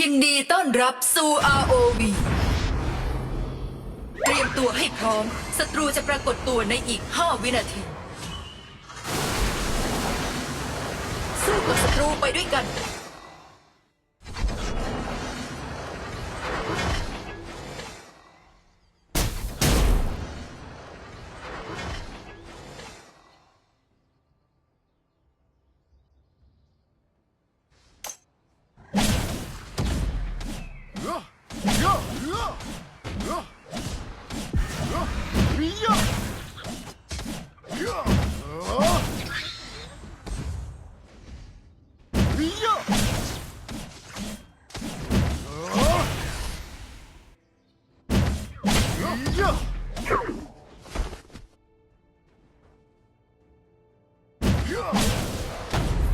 ยินดีต้อนรับสู่ ROV เตรียมตัวให้พร้อม ศัตรูจะปรากฏตัวในอีก 5 วินาที สู้กับศัตรูไปด้วยกัน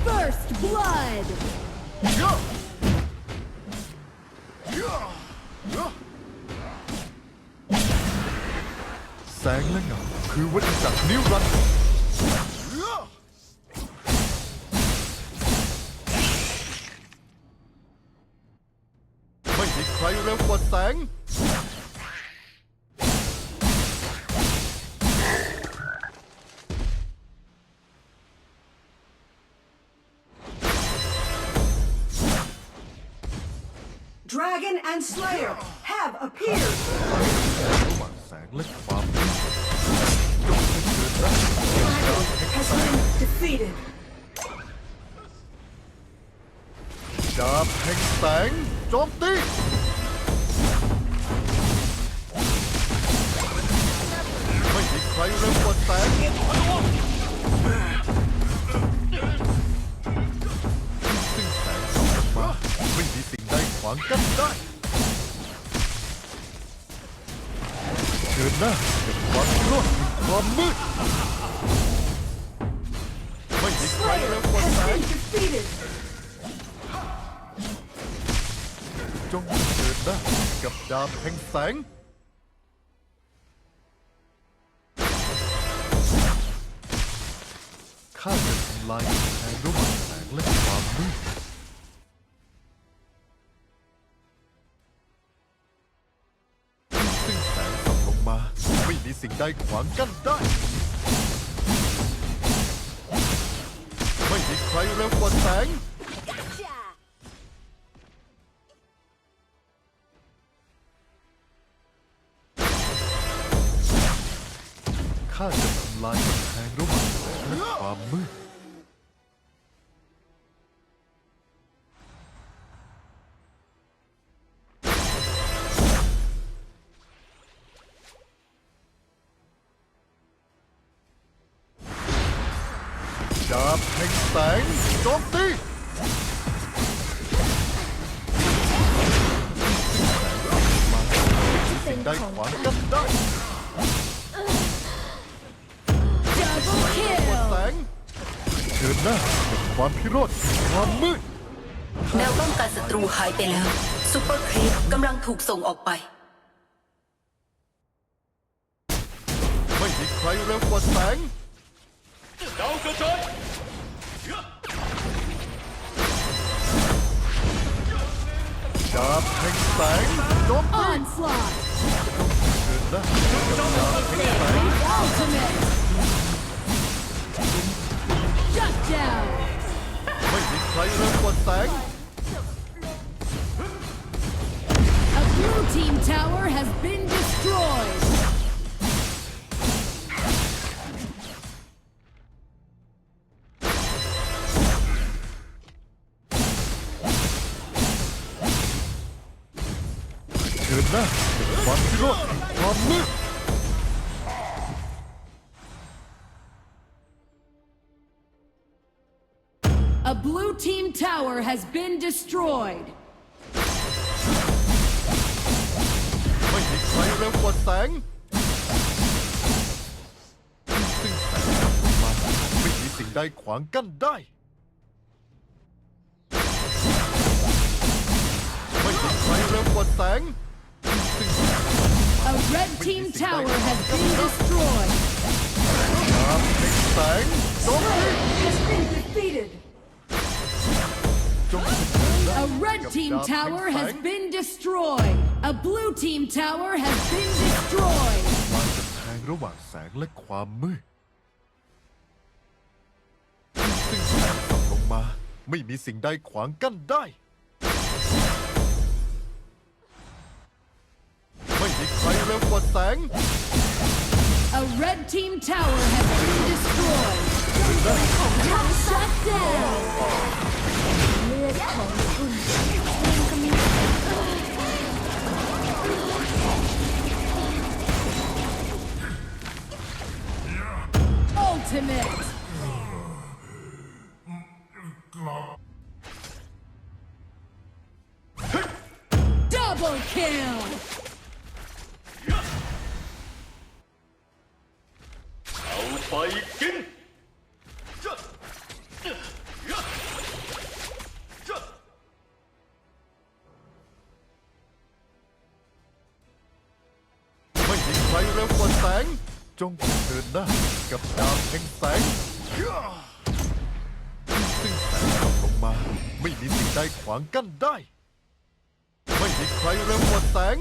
First blood! แสงและเงาคือวัฏจักรนิรันดร์ไม่มีใครเร็วกว่าแสง and Slayer have appeared. ระหว่างแสงและความมืดจงให้เกิดรัก Has been defeated. ดาบแห่งแสงโจมตี ไม่มีใครเร็วกว่าแสง ซึ่งแสงส่องออกมาไม่มีสิ่งใดขวางกั้นได้ หน้าเป็นความรอดแห่งความมืด ไม่มีใครเร็วกว่าสง been defeated. จงเกิดหน้ากับดาบแห่งแสง ข้าจะทำลายแพงระหว่างแสงและความมืด สิ่งใดขวางกั้นได้ ไม่มีใครเร็วกว่าแสง ข้าจะทำลายกำแพงระหว่างแสงและความมืดด หน้ากับความพิโรธแห่งความมืดแนวป้องกันศัตรูหายไปแล้วซูเปอร์ครีปกำลังถูกส่งออกไป ไม่มีใครเร็วกว่าแสงดาบแห่งแสงโจมตี Onslaught! เชิญหน้ากับดาบแห่งแสง Ultimate! Down! ไม่มีใครเร็วกว่าแสง A blue team tower has been destroyed! เชิญหน้ากับความพิโรธแห่งความมืด blue team tower has been destroyed! ไม่มีใครเร็วกว่าแสง ซึ่งแสงส่องลงมาไม่มีสิ่งใดขวางกั้นได้ ไม่มีใครเร็วกว่าแสง ซึ่งแสง A red team tower has been destroyed! ดาบแห่งแสงโจมตี Has been defeated. A A red team tower has been destroyed. A blue team tower has been destroyed. มาจะแทงระหว่างแสงและความมืดซึ่งแสงส่องลงมา ไม่มีสิ่งใดขวางกั้นได้ ไม่มีใครเร็วกว่าแสง A red team tower has been destroyed. Shut down. Ultimate. จงเดินหน้ากับดาวแห่งแสงซึ่งแสงส่องลงมา ไม่มีสิ่งใดขวางกั้นได้ ไม่มีใครเร็วกว่าแสง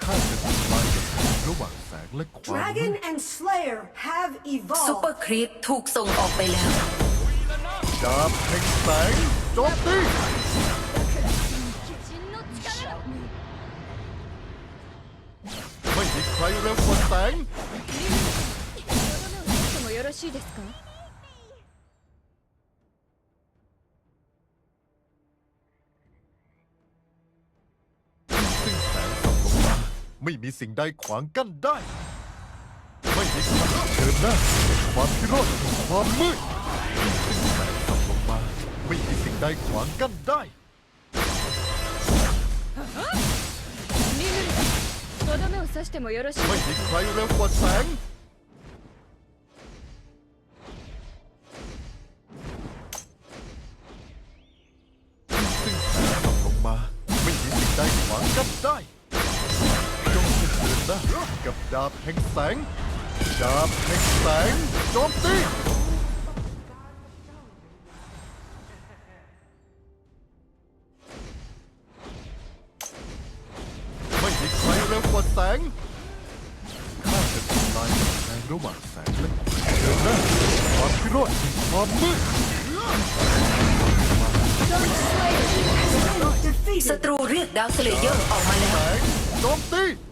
ข้าจะทำลายกับระหว่างแสงและความมื Dragon ด and Slayer have ซูเปอ evolved. ร์ครีปถูกส่งออกไปแล้วดาบแห่งแสงโจมตีไม่มีใครเร็วกว่าแสง もよろしいですか ซึ่งแสงส่องลงมา ไม่มีสิ่งใดขวางกั้นได้ ไม่มีใครเดินหน้าความพิโรธแห่งความมืด ซึ่งแสงส่องลงมา ไม่มีสิ่งใดขวางกั้นได้ とどめを刺してもよろしい ไม่มีใครเร็วกว่าแสง ซึ่ง นหน้ากับดาบแห่งแสง ดาบแห่งแสงโจมตีไม่มีใครเร็วกว่าแสงข้าจะทำลายกำแพงระหว่างแสงและเดินหน้าความพิโรธแห่งความมืดศั Defeated. ตรูเรียกดาวสเลเยอร์ออกมาแล้แสวงโจมตีไ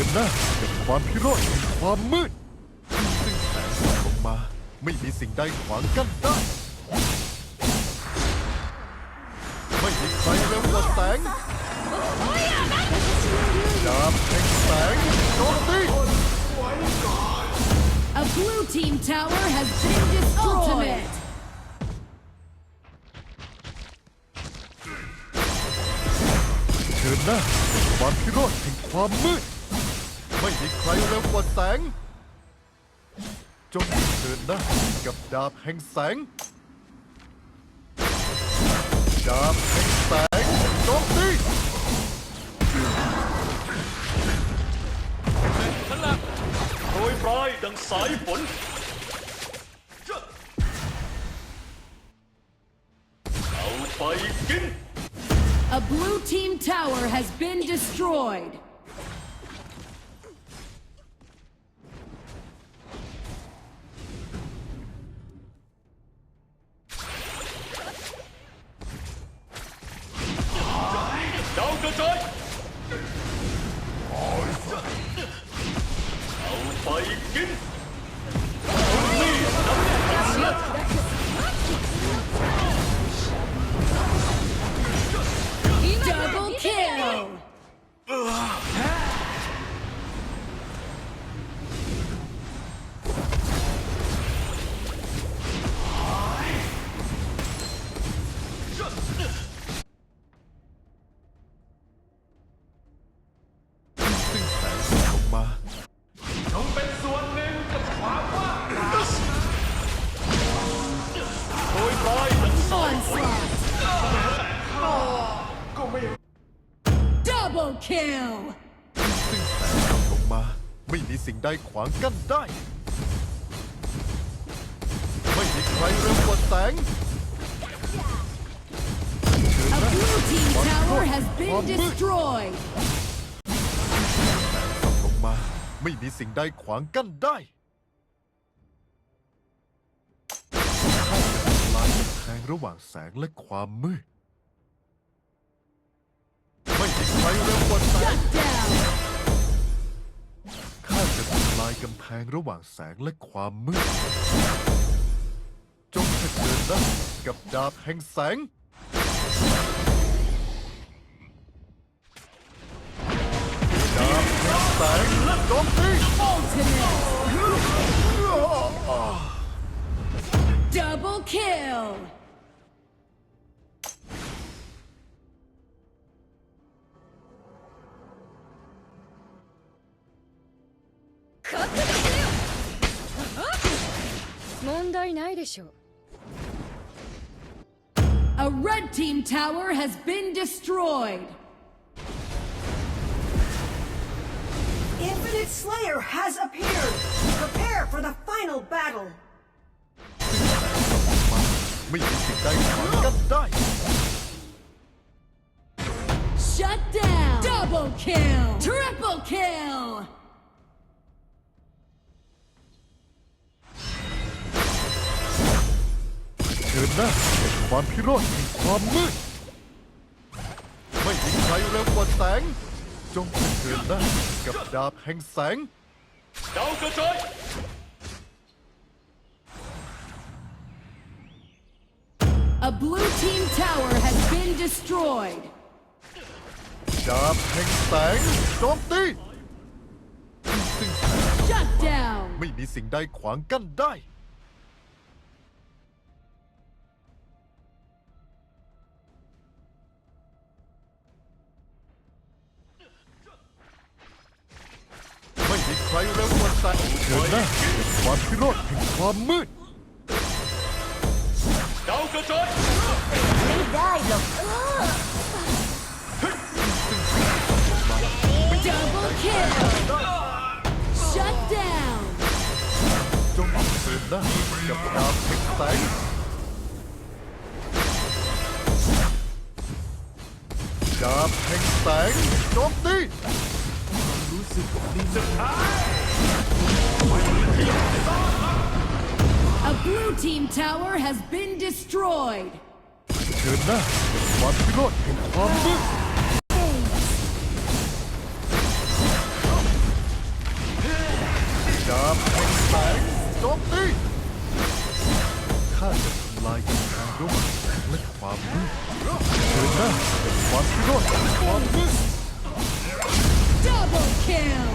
ดินหน้ากับความพิโรธแห่งความมืด ซึ่งแสงส่องลงมา ไม่มีสิ่งใดขวางกั้นได้ ไม่มีใครเร็วกว่าแสงดาบแห่งแสงโจมตี A blue team tower has been destroyed. เดินหน้ากับความพิโรธแห่งความมืดไม่มีใครเร็วกว่าแสง จงเดินหน้ากับดาบแห่งแสง ดาบแห่งแสงโจมตีนั่นแหละโปรยปลายดังสายฝนเอาไปกิน A blue team tower has been destroyed. ด ไม่มีสิ่งใดขวางกั้นได้ ไม่มีใครเร็วกว่าแสง A blue team tower has been destroyed! ส่องลงมา ไม่มีสิ่งใดขวางกั้นได้ข้าจะทำลายกำแพงระหว่างแสงและความมืด ไม่มีใครเร็วกว่าแสง Shut ายกำแพงระหว่างแสงและความมืด จงเผชิญหน้ากับดาบแห่งแสง ดาบแห่งแสงโจมตี Ultimate! Double kill! A red team tower has been destroyed! Infinite Slayer has appeared. Prepare for the final battle. ไม่มีสิ่งใดขวางกั้นได้ Shut down! Double kill! Triple kill! ความพิโรธแห่งความมืด ไม่มีใครเร็วกว่าแสง จงเผชิญหน้ากับดาบแห่งแสง ดาวกระจาย A blue team tower has been destroyed! ดาบแห่งแสงโจมตีซึ่งแสง Shut down! ไม่มีสิ่งใดขวางกั้นได้ เชิญหน้ากับความพิโรธแห่งความมืด ดาวกระจายไม่ได้หรอก Double kill! Shut down! จงเชิญหน้ากับดาบแห่งแสงดาบแห่งแสงโจมตี A blue team tower has been destroyed! เชิญหน้ากั บความพิโรธแห่งความมืดดาบแห่งแสงโจมตีข้าจะทำลายกำแพงระหว่างแสงและความมืดเชิญหน้ากับความพิโรธแห่งความมืด Double kill!